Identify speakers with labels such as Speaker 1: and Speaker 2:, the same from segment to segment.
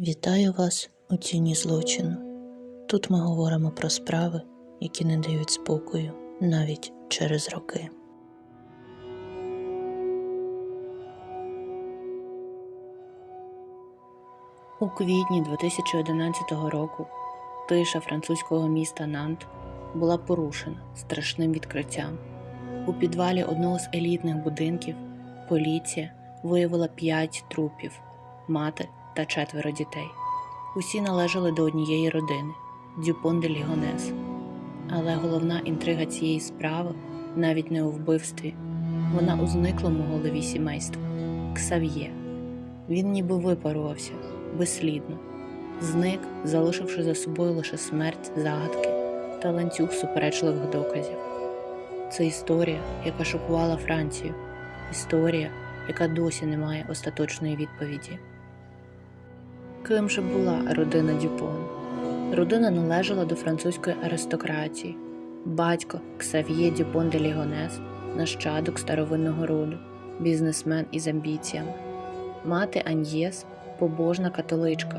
Speaker 1: Вітаю вас у тіні злочину. Тут ми говоримо про справи, які не дають спокою навіть через роки. У квітні 2011 року тиша французького міста Нант була порушена страшним відкриттям. У підвалі одного з елітних будинків поліція виявила п'ять трупів мати та четверо дітей. Усі належали до однієї родини Дюпон де Лігонес. Але головна інтрига цієї справи навіть не у вбивстві, вона у зниклому голові сімейства Ксав'є. Він ніби випарувався безслідно, зник, залишивши за собою лише смерть, загадки та ланцюг суперечливих доказів. Це історія, яка шокувала Францію, історія, яка досі не має остаточної відповіді. Ким же була родина Дюпон? Родина належала до французької аристократії. Батько Ксав'є Дюпон де Лігонес, нащадок старовинного роду, бізнесмен із амбіціями. Мати Аньєс, побожна католичка,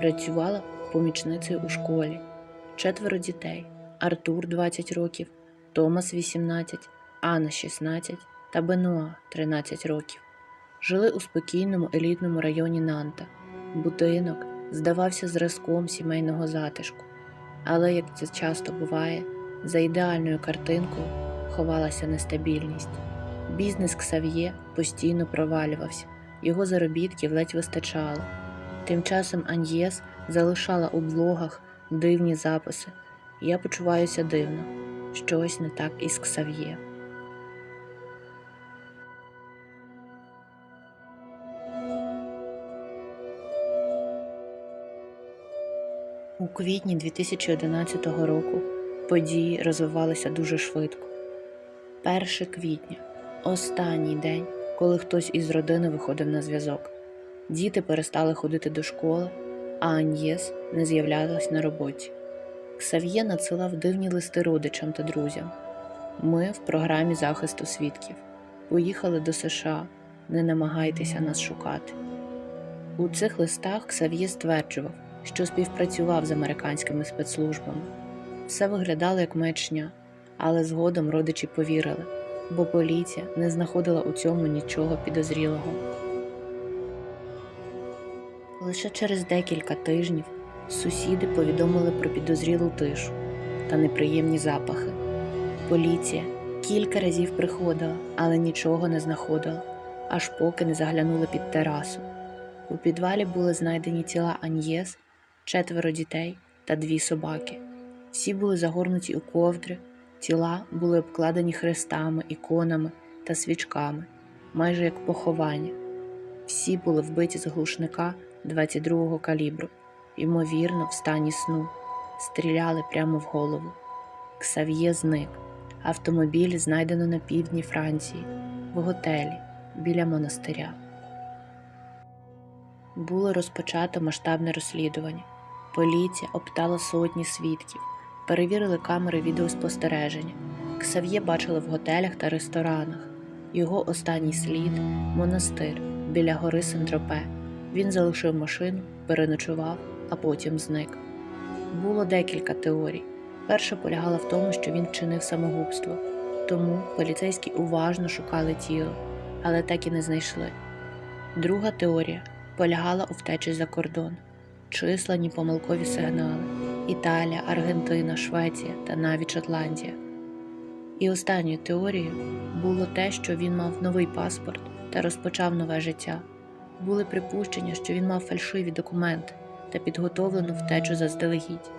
Speaker 1: працювала помічницею у школі. Четверо дітей: Артур 20 років, Томас 18, Анна 16 та Бенуа 13 років. Жили у спокійному елітному районі Нанта. Будинок здавався зразком сімейного затишку, але, як це часто буває, за ідеальною картинкою ховалася нестабільність. Бізнес Ксав'є постійно провалювався, його заробітків ледь вистачало. Тим часом Аньєс залишала у блогах дивні записи. Я почуваюся дивно, щось не так із Ксав'є. У квітні 2011 року події розвивалися дуже швидко. 1 квітня останній день, коли хтось із родини виходив на зв'язок. Діти перестали ходити до школи, а Аньєс не з'являлась на роботі. Ксав'є надсилав дивні листи родичам та друзям. Ми в програмі захисту свідків. Поїхали до США, не намагайтеся нас шукати. У цих листах Ксав'є стверджував, що співпрацював з американськими спецслужбами. Все виглядало як маячня, але згодом родичі повірили, бо поліція не знаходила у цьому нічого підозрілого. Лише через декілька тижнів сусіди повідомили про підозрілу тишу та неприємні запахи. Поліція кілька разів приходила, але нічого не знаходила, аж поки не заглянули під терасу. У підвалі були знайдені тіла Аньєс, четверо дітей та дві собаки. Всі були загорнуті у ковдри, тіла були обкладені хрестами, іконами та свічками, майже як поховання. Всі були вбиті з глушника 22-го калібру, ймовірно, в стані сну, стріляли прямо в голову. Ксав'є зник. Автомобіль знайдено на півдні Франції, в готелі біля монастиря. Було розпочато масштабне розслідування. Поліція обтала сотні свідків, перевірили камери відеоспостереження. Ксав'є бачили в готелях та ресторанах. Його останній слід монастир біля гори Сентропе. Він залишив машину, переночував, а потім зник. Було декілька теорій. Перша полягала в тому, що він вчинив самогубство, тому поліцейські уважно шукали тіло, але так і не знайшли. Друга теорія полягала у втечі за кордон, численні помилкові сигнали Італія, Аргентина, Швеція та навіть Шотландія. І останньою теорією було те, що він мав новий паспорт та розпочав нове життя. Були припущення, що він мав фальшиві документи та підготовлену втечу заздалегідь.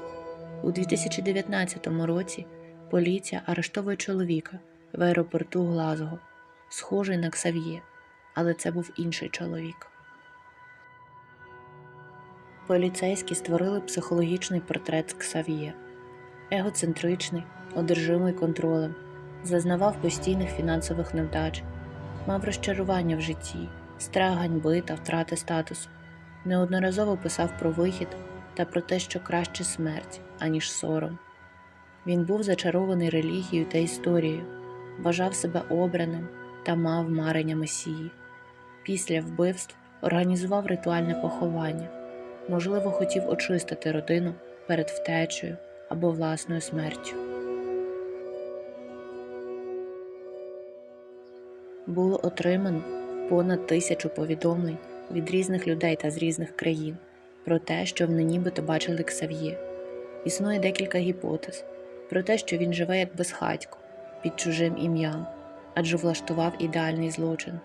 Speaker 1: У 2019 році поліція арештовує чоловіка в аеропорту Глазго, схожий на Ксав'є, але це був інший чоловік. Поліцейські створили психологічний портрет Ксав'є, егоцентричний, одержимий контролем, зазнавав постійних фінансових невдач, мав розчарування в житті, страх ганьби та втрати статусу. Неодноразово писав про вихід та про те, що краще смерть, аніж сором. Він був зачарований релігією та історією, вважав себе обраним та мав марення Месії. Після вбивств організував ритуальне поховання, можливо, хотів очистити родину перед втечею або власною смертю. Було отримано понад тисячу повідомлень від різних людей та з різних країн про те, що вони нібито бачили Ксав'є. Існує декілька гіпотез про те, що він живе як безхатько під чужим ім'ям, адже влаштував ідеальний злочин.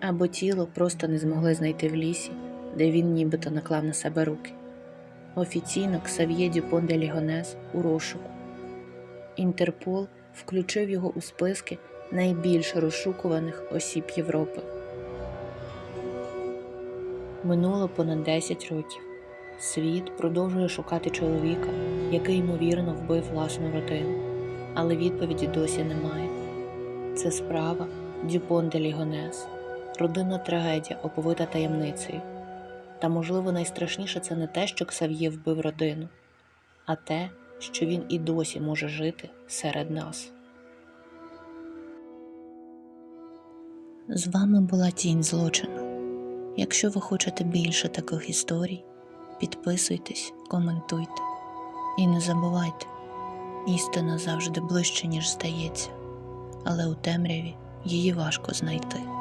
Speaker 1: Або тіло просто не змогли знайти в лісі, де він нібито наклав на себе руки. Офіційно Ксав'є Дюпон де Лігонес у розшуку. Інтерпол включив його у списки найбільш розшукуваних осіб Європи. Минуло понад 10 років. Світ продовжує шукати чоловіка, який ймовірно вбив власну родину, але відповіді досі немає. Це справа Дюпон де Лігонес, родинна трагедія, оповита таємницею. Та, можливо, найстрашніше це не те, що Ксав'є вбив родину, а те, що він і досі може жити серед нас. З вами була Тінь злочину. Якщо ви хочете більше таких історій, підписуйтесь, коментуйте і не забувайте, істина завжди ближче, ніж здається, але у темряві її важко знайти.